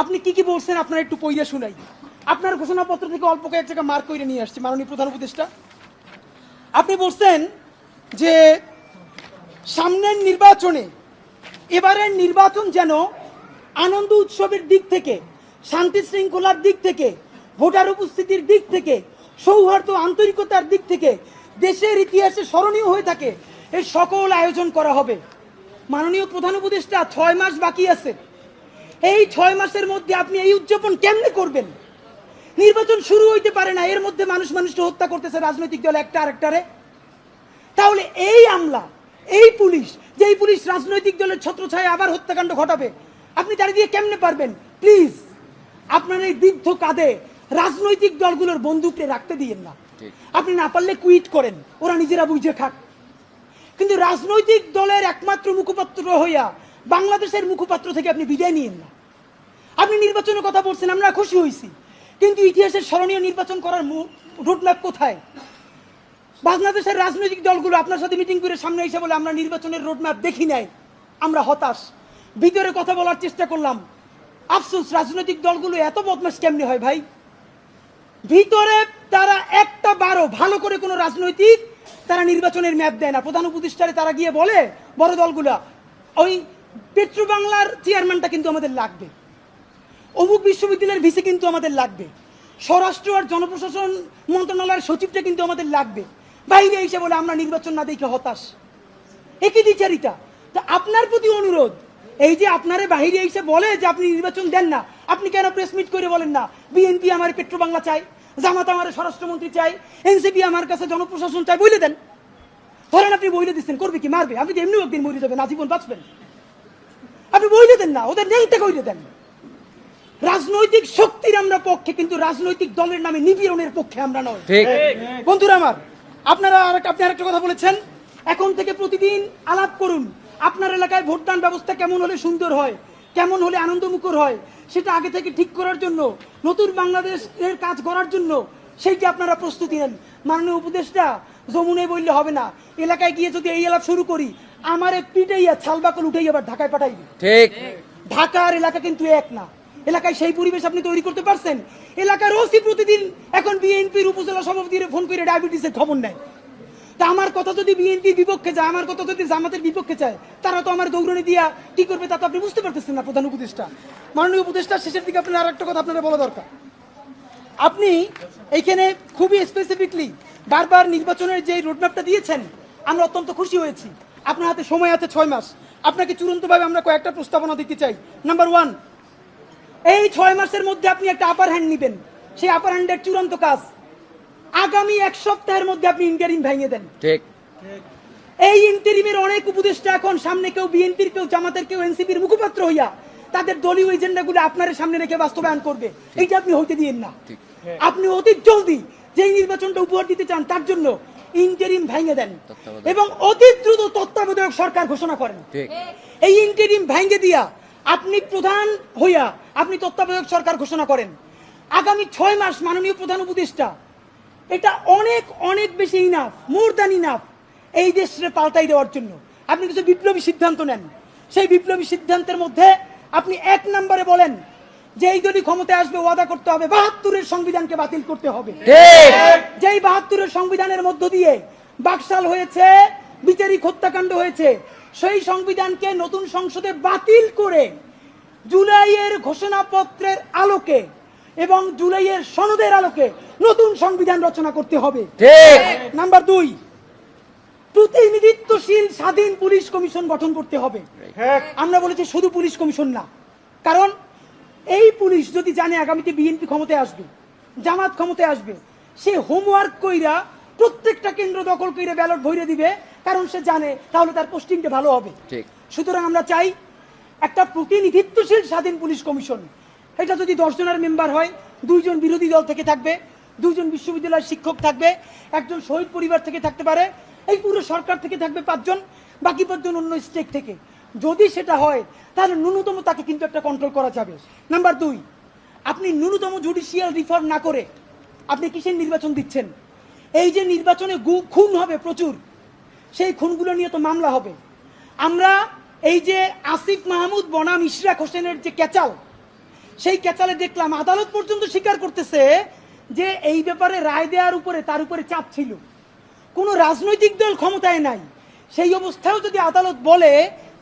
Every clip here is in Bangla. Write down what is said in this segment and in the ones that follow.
আপনি কি কি বলছেন আপনার একটু পইয়া শুনাই। আপনার ঘোষণাপত্র থেকে অল্প কয়েক জায়গা মার্ক করে নিয়ে আসছে, মাননীয় প্রধান উপদেষ্টা। আপনি বলছেন যে সামনের নির্বাচনে এবারের নির্বাচন যেন আনন্দ উৎসবের দিক থেকে, শান্তি শৃঙ্খলার দিক থেকে, ভোটার উপস্থিতির দিক থেকে, সৌহার্দ্য আন্তরিকতার দিক থেকে, দেশের ইতিহাসে স্মরণীয় হয়ে থাকে, এর সকল আয়োজন করা হবে। মাননীয় প্রধান উপদেষ্টা, ছয় মাস বাকি আছে। এই ছয় মাসের মধ্যে আপনি এই উদযাপন কেমনে করবেন? নির্বাচন শুরু হইতে পারে না এর মধ্যে মানুষ মানুষকে হত্যা করতেছে রাজনৈতিক দল একটা আরেকটারে। তাহলে এই আমলা এই পুলিশ যেই পুলিশ রাজনৈতিক দলের ছত্রছায়া আবার হত্যাকাণ্ড ঘটাবে আপনি তারা দিয়ে কেমনে পারবেন? প্লিজ আপনার এই বৃদ্ধ কাঁধে রাজনৈতিক দলগুলোর বন্দুককে রাখতে দিয়েন না। আপনি না পারলে কুইট করেন ওরা নিজেরা বুঝে খাক। কিন্তু রাজনৈতিক দলের একমাত্র মুখপাত্র হইয়া বাংলাদেশের মুখপাত্র থেকে আপনি বিদায় নিয়েন না। আপনি নির্বাচনের কথা বলছেন, আমরা খুশি হয়েছি কিন্তু ইতিহাসের স্মরণীয় নির্বাচন করার রোডম্যাপ কোথায়? বাংলাদেশের রাজনৈতিক দলগুলো আপনার সাথে মিটিং করে সামনে এসে বলে আমরা নির্বাচনের রোডম্যাপ দেখি নাই। আমরা হতাশ। ভিতরে কথা বলার চেষ্টা করলাম। আফসোস, রাজনৈতিক দলগুলো এত বদমাস কেমনে হয় ভাই? ভিতরে তারা একটা বারো ভালো করে কোনো রাজনৈতিক তারা নির্বাচনের ম্যাপ দেয় না। প্রধান উপদেষ্টারে তারা গিয়ে বলে, বড় দলগুলা, ওই পেট্রো বাংলার চেয়ারম্যানটা কিন্তু আমাদের লাগবে। অমুক বিশ্ববিদ্যালয়ের ভিসি কিন্তু আমাদের লাগবে। স্বরাষ্ট্র আর জনপ্রশাসন মন্ত্রণালয়ের সচিবটা কিন্তু আমাদের লাগবে। বাইরে এসে বলে, আমরা নির্বাচন না দেখে হতাশ। একই দ্বিচারিতা। তো আপনার প্রতি অনুরোধ, এই যে আপনারে বাহিরে এসে বলে যে আপনি নির্বাচন দেন না, আপনি কেন প্রেস মিট করে বলেন না? বিএনপি আমার পেট্রো বাংলা চাই জামাত আমার স্বরাষ্ট্রমন্ত্রী চাই এনসিপি আমার কাছে জনপ্রশাসন চাই বলে দেন। ধরেন আপনি বইলে দিচ্ছেন, করবে কি, মারবে? আপনি তো এমনিও একদিন মরে যাবেন, আজীবন বাঁচবেন। আপনি বইলে দেন না, ওদের নেংতে কইলে দেন। রাজনৈতিক শক্তির আমরা পক্ষে কিন্তু রাজনৈতিক দলের নামে নিপীড়নের পক্ষে আমরা নয়। ঠিক। বন্ধুরা আমার আপনারা আপনি আরেকটা কথা বলেছেন? এখন থেকে প্রতিদিন আলাপ করুন। আপনার এলাকায় ভোটদান ব্যবস্থা কেমন হলে সুন্দর হয়? কেমন হলে আনন্দমুখর হয়? সেটা আগে থেকে ঠিক করার জন্য নতুন বাংলাদেশের কাজ করার জন্য সেইটি আপনারা প্রস্তুতি নেন। মাননীয় উপদেষ্টা যমুনে বললে হবে না এলাকায় গিয়ে যদি এই আলাপ শুরু করি আমার পিটাইয়া ছালবাকল উঠেই আবার ঢাকায় পাঠাইবে। ঠিক। ঢাকার এলাকা কিন্তু এক না। এলাকায় সেই পরিবেশ আপনি তৈরি করতে পারছেন? এলাকার ওসি প্রতিদিন এখন বিএনপির উপজেলা সভাপতির ফোন করে ডায়াবেটিসের খবর নেয়। তা আমার কথা যদি বিএনপির বিপক্ষে যায়, আমার কথা যদি জামাতের বিপক্ষে চায়, তারা তো আমার দৌড়নি দিয়া কি করবে তা তো আপনি বুঝতে পারতেছেন না, প্রধান উপদেষ্টা। মাননীয় উপদেষ্টা, শেষের দিকে আপনার আর একটা কথা আপনারা বলা দরকার। আপনি এইখানে খুবই স্পেসিফিকলি বারবার নির্বাচনের যে রোডম্যাপটা দিয়েছেন, আমরা অত্যন্ত খুশি হয়েছি। আপনার হাতে সময় আছে ছয় মাস। আপনাকে চূড়ান্তভাবে আমরা কয়েকটা প্রস্তাবনা দিতে চাই। নাম্বার ওয়ান এই ছয় মাসের মধ্যে আপনি একটা আপার হ্যান্ড নেবেন। সেই আপার হ্যান্ডের চূড়ান্ত কাজ আগামী এক সপ্তাহের মধ্যে আপনি ইন্টারিম ভেঙে দেন। ঠিক। এই ইন্টারিমের অনেক উপদেষ্টা এখন সামনে কেউ বিএনপির কেউ জামাতের কেউ এনসিপির মুখপাত্র হইয়া তাদের দলীয় এজেন্ডাগুলো আপনার সামনে রেখে বাস্তবায়ন করবে। এইটা আপনি হইতে দিয়েন না। আপনি অতি জলদি যেই নির্বাচনটা উপহার দিতে চান তার জন্য ইন্টারিম ভেঙে দেন এবং অতি দ্রুত তত্ত্বাবধায়ক সরকার ঘোষণা করেন। এই ইন্টারিম ভেঙে দিয়া আপনি প্রধান হইয়া আপনি তত্ত্বাবধায়ক সরকার ঘোষণা করেন। আগামী ছয় মাস মাননীয় প্রধান উপদেষ্টা এটা অনেক অনেক বেশি ইনাফ মোর দ্যান ইনাফ এই দেশে পাল্টাই দেওয়ার জন্য। আপনি কিছু বিপ্লবী সিদ্ধান্ত নেন। সেই বিপ্লবী সিদ্ধান্তের মধ্যে আপনি এক নম্বরে বলেন যে এই দলই ক্ষমতায় আসবে ওয়াদা করতে হবে বাহাত্তরের সংবিধানকে বাতিল করতে হবে। যেই বাহাত্তরের সংবিধানের মধ্য দিয়ে বাকশাল হয়েছে বিচারিক হত্যাকাণ্ড হয়েছে সেই সংবিধানকে নতুন সংসদে বাতিল করে জুলাইয়ের ঘোষণাপত্রের আলোকে এবং জুলাইয়ের সনদের আলোকে নতুন সংবিধান রচনা করতে হবে। ঠিক। নাম্বার দুই প্রতিনিধিত্বশীল স্বাধীন পুলিশ কমিশন গঠন করতে হবে। আমরা বলেছি শুধু পুলিশ কমিশন না কারণ এই পুলিশ যদি জানে আগামীতে বিএনপি ক্ষমতায় আসবে জামাত ক্ষমতায় আসবে সে হোমওয়ার্ক কইরা প্রত্যেকটা কেন্দ্র দখল কইরা ব্যালট ভরে দিবে কারণ সে জানে তাহলে তার পোস্টিংটা ভালো হবে। ঠিক। সুতরাং আমরা চাই একটা প্রতিনিধিত্বশীল স্বাধীন পুলিশ কমিশন। এটা যদি দশ জনের মেম্বার হয় দুইজন বিরোধী দল থেকে থাকবে দুইজন বিশ্ববিদ্যালয়ের শিক্ষক থাকবে একজন শহীদ পরিবার থেকে থাকতে পারে এই পুরো সরকার থেকে থাকবে পাঁচজন বাকি পাঁচজন অন্য স্টেট থেকে। যদি সেটা হয় তাহলে ন্যূনতম তাকে কিন্তু একটা কন্ট্রোল করা যাবে। নাম্বার দুই আপনি ন্যূনতম জুডিশিয়াল রিফর্ম না করে আপনি কিসের নির্বাচন দিচ্ছেন? এই যে নির্বাচনে গু- খুন হবে প্রচুর সেই খুনগুলো নিয়ে তো মামলা হবে। আমরা এই যে আসিফ মাহমুদ বনাম ইশরাক হোসেনের যে ক্যাচাল সেই ক্যাচালে দেখলাম আদালত পর্যন্ত স্বীকার করতেছে যে এই ব্যাপারে রায় দেওয়ার উপরে তার উপরে চাপ ছিল। কোনো রাজনৈতিক দল ক্ষমতায় নাই। সেই অবস্থায়ও যদি আদালত বলে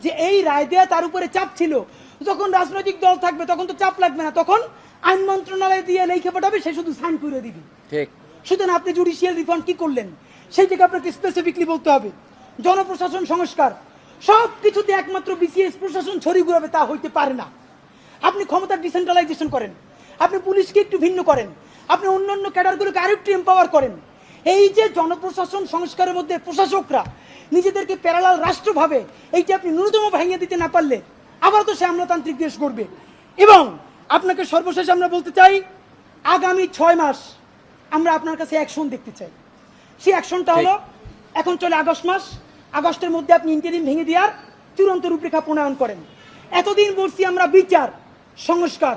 যে এই রায় দেয়া তার উপরে চাপ ছিল যখন রাজনৈতিক দল থাকবে তখন তো চাপ লাগবে না তখন আইন মন্ত্রণালয় দিয়ে লেখে পাঠাবে সে শুধু সাইন করে দিবে। ঠিক। সুতরাং আপনি জুডিশিয়াল রিফর্ম কি করলেন? সেই থেকে আপনাকে স্পেসিফিকলি বলতে হবে। জনপ্রশাসন সংস্কার। সব কিছুতে একমাত্র বিসিএস প্রশাসন ছড়িয়ে ঘুরাবে তা হইতে পারে না। আপনি ক্ষমতার ডিসেন্ট্রালাইজেশন করেন। আপনি পুলিশকে একটু ভিন্ন করেন। আপনি অন্যান্য ক্যাডারগুলোকে আরেকটু এম্পাওয়ার করেন। এই যে জনপ্রশাসন সংস্কারের মধ্যে প্রশাসকরা নিজেদেরকে প্যারালাল রাষ্ট্র ভাবে, এইটা আপনি ন্যূনতম ভাঙিয়ে দিতে না পারলে আবার তো সে আমলাতান্ত্রিক দেশ করবে এবং আপনাকে সর্বশেষ আমরা বলতে চাই, আগামী ছয় মাস আমরা আপনার কাছে অ্যাকশন দেখতে চাই। সেই অ্যাকশনটা হলো এখন চলে আগস্ট মাস আগস্টের মধ্যে আপনি ইন্টারিম ভেঙে দেওয়ার চূড়ান্ত রূপরেখা প্রণয়ন করেন। এতদিন বলছি আমরা বিচার সংস্কার।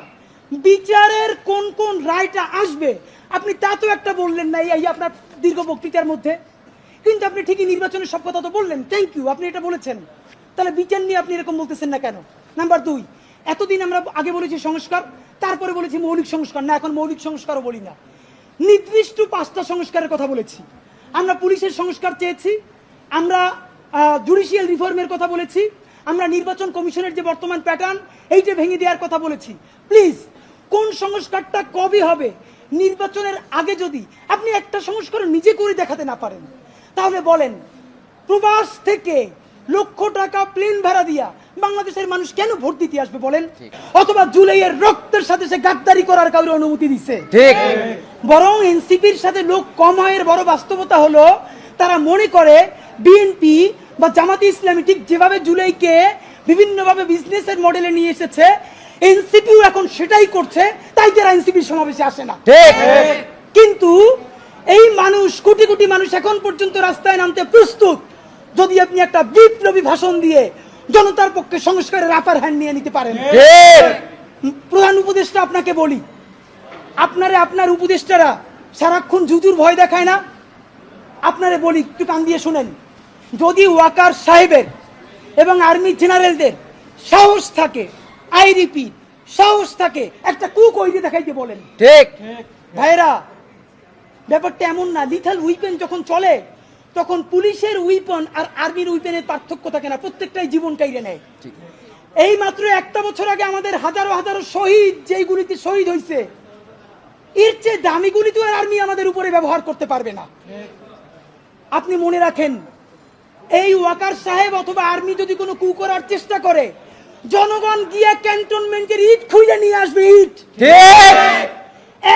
বিচারের কোন কোন রায়টা আসবে আপনি তা তো একটা বললেন না এই আপনার দীর্ঘ বক্তৃতার মধ্যে। কিন্তু আপনি ঠিকই নির্বাচনের সব কথা তো বললেন থ্যাংক ইউ আপনি এটা বলেছেন। তাহলে বিচার নিয়ে আপনি এরকম বলতেছেন না কেন? নাম্বার দুই এতদিন আমরা আগে বলেছি সংস্কার তারপরে বলেছি মৌলিক সংস্কার না এখন মৌলিক সংস্কারও বলি না। নির্দিষ্ট পাঁচটা সংস্কারের কথা বলেছি। আমরা পুলিশের সংস্কার চেয়েছি, আমরা জুডিশিয়াল রিফর্মের কথা বলেছি, আমরা নির্বাচন কমিশনের যে বর্তমান প্যাটার্ন এইটা ভেঙে দেওয়ার কথা বলেছি। প্লিজ কোন সংস্কারটা কবে হবে? নির্বাচনের আগে যদি আপনি একটা সংস্কার নিজে করে দেখাতে না পারেন, তাহলে বলেন, প্রবাস থেকে লক্ষ টাকা প্লেন ভাড়া দিয়া বাংলাদেশের মানুষ কেন ভোট দিতে আসবে বলেন? অথবা জুলাইয়ের রক্তের সাথে সে গাদ্দারি করার কাউরে অনুমতি দিচ্ছে ঠিক। বরং এনসিপির সাথে লোক কম হয়ের বড় বাস্তবতা হলো তারা মনে করে বিএনপি বা জামাতে ইসলামী ঠিক যেভাবে জুলাইকে বিভিন্নভাবে বিজনেসের মডেলে নিয়ে এসেছে এনসিপিও এখন সেটাই করছে তাই তারা এনসিপির সমাবেশে আসে না। ঠিক। কিন্তু এই মানুষ কোটি কোটি মানুষ এখন পর্যন্ত রাস্তায় নামতে প্রস্তুত। যদি আপনি একটা বিপ্লবী ভাষণ দিয়ে জনতার পক্ষে সংস্কারের আপার হ্যান্ড নিয়ে নিতে পারেন। প্রধান উপদেষ্টা আপনাকে বলি। আপনারে আপনার উপদেষ্টারা সারাক্ষণ জুজুর ভয় দেখায় না। আপনারে বলি একটু কান দিয়ে শুনেন। যদি ওয়াকার সাহেবের এবং আর্মি জেনারেলদের সাহস থাকে আই রিপিট সাহস থাকে একটা কুক ওইদি দেখাইতে বলেন। ঠিক। ভাইরা ব্যাপারটা এমন না। লিথাল উইপেন যখন চলে তখন পুলিশের উইপন আর আর্মির উইপেনের পার্থক্য থাকে না প্রত্যেকটাই জীবন কাইরে নেয়। ঠিক। এই মাত্র একটা বছর আগে আমাদের হাজারো হাজারো শহীদ যেই গুলিতে শহীদ হয়েছে এর চেয়ে দামি গুলি তো আর আর্মি আমাদের উপরে ব্যবহার করতে পারবে না। আপনি মনে রাখেন এই ওয়াকার সাহেব অথবা আর্মি যদি কোনো কু করার চেষ্টা করে জনগণ গিয়া ক্যান্টনমেন্টের ইট খুঁজে নিয়ে আসবে ইট। ঠিক।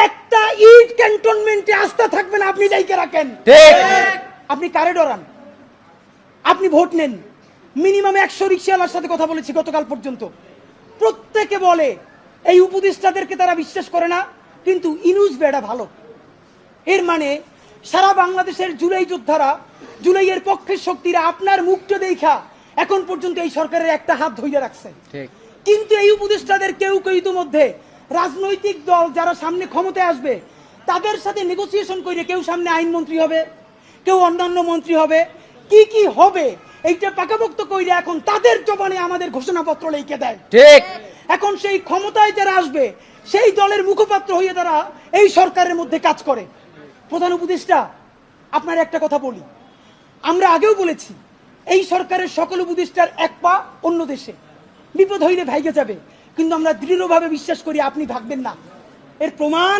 একটা ইট ক্যান্টনমেন্টে আস্থা থাকবে না আপনি যাইকে রাখেন। ঠিক। আপনি কারে ডরান? আপনি ভোট নেন। মিনিমাম একশো রিক্সাওয়ালার সাথে কথা বলেছি গতকাল পর্যন্ত। প্রত্যেকে বলে এই উপদেষ্টাদেরকে তারা বিশ্বাস করে না কিন্তু ইনুস বেড়া ভালো। এর মানে সারা বাংলাদেশের জুলাই যোদ্ধারা জুলাইয়ের পক্ষের শক্তিরা আপনার মুখটা দেখা এখন পর্যন্ত এই সরকারের একটা হাত ধইরে রাখছে। কিন্তু এই উপদেষ্টাদের কেউ কেউ ইতিমধ্যে রাজনৈতিক দল যারা সামনে ক্ষমতায় আসবে তাদের সাথে নেগোসিয়েশন করে কেউ সামনে আইনমন্ত্রী হবে। কেউ অন্যান্য মন্ত্রী হবে। কি কি হবে এইটা পাকাপোক্ত কইরে এখন তাদের জবানে আমাদের ঘোষণাপত্র লিখে দেয়। ঠিক। এখন সেই ক্ষমতায় যারা আসবে সেই দলের মুখপাত্র হয়ে তারা এই সরকারের মধ্যে কাজ করে। প্রধান উপদেষ্টা আপনার একটা কথা বলি। আমরা আগেও বলেছি এই সরকারের সকল উপদেষ্টার এক পা অন্য দেশে। বিপদ হইলে ভাইগে যাবে কিন্তু আমরা দৃঢ়ভাবে বিশ্বাস করি আপনি ভাগবেন না। এর প্রমাণ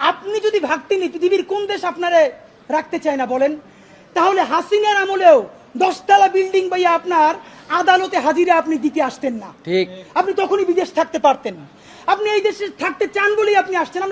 আপনি যদি ভাগতেন পৃথিবীর কোন দেশ আপনারে রাখতে চায় না বলেন। তাহলে হাসিনার আমলেও দশতলা বিল্ডিং বা আপনার আদালতে হাজিরা আপনি দিতে আসতেন না। ঠিক। আপনি তখনই বিদেশ থাকতে পারতেন। আপনি এই দেশে থাকতে চান বলেই আপনি আসছেন।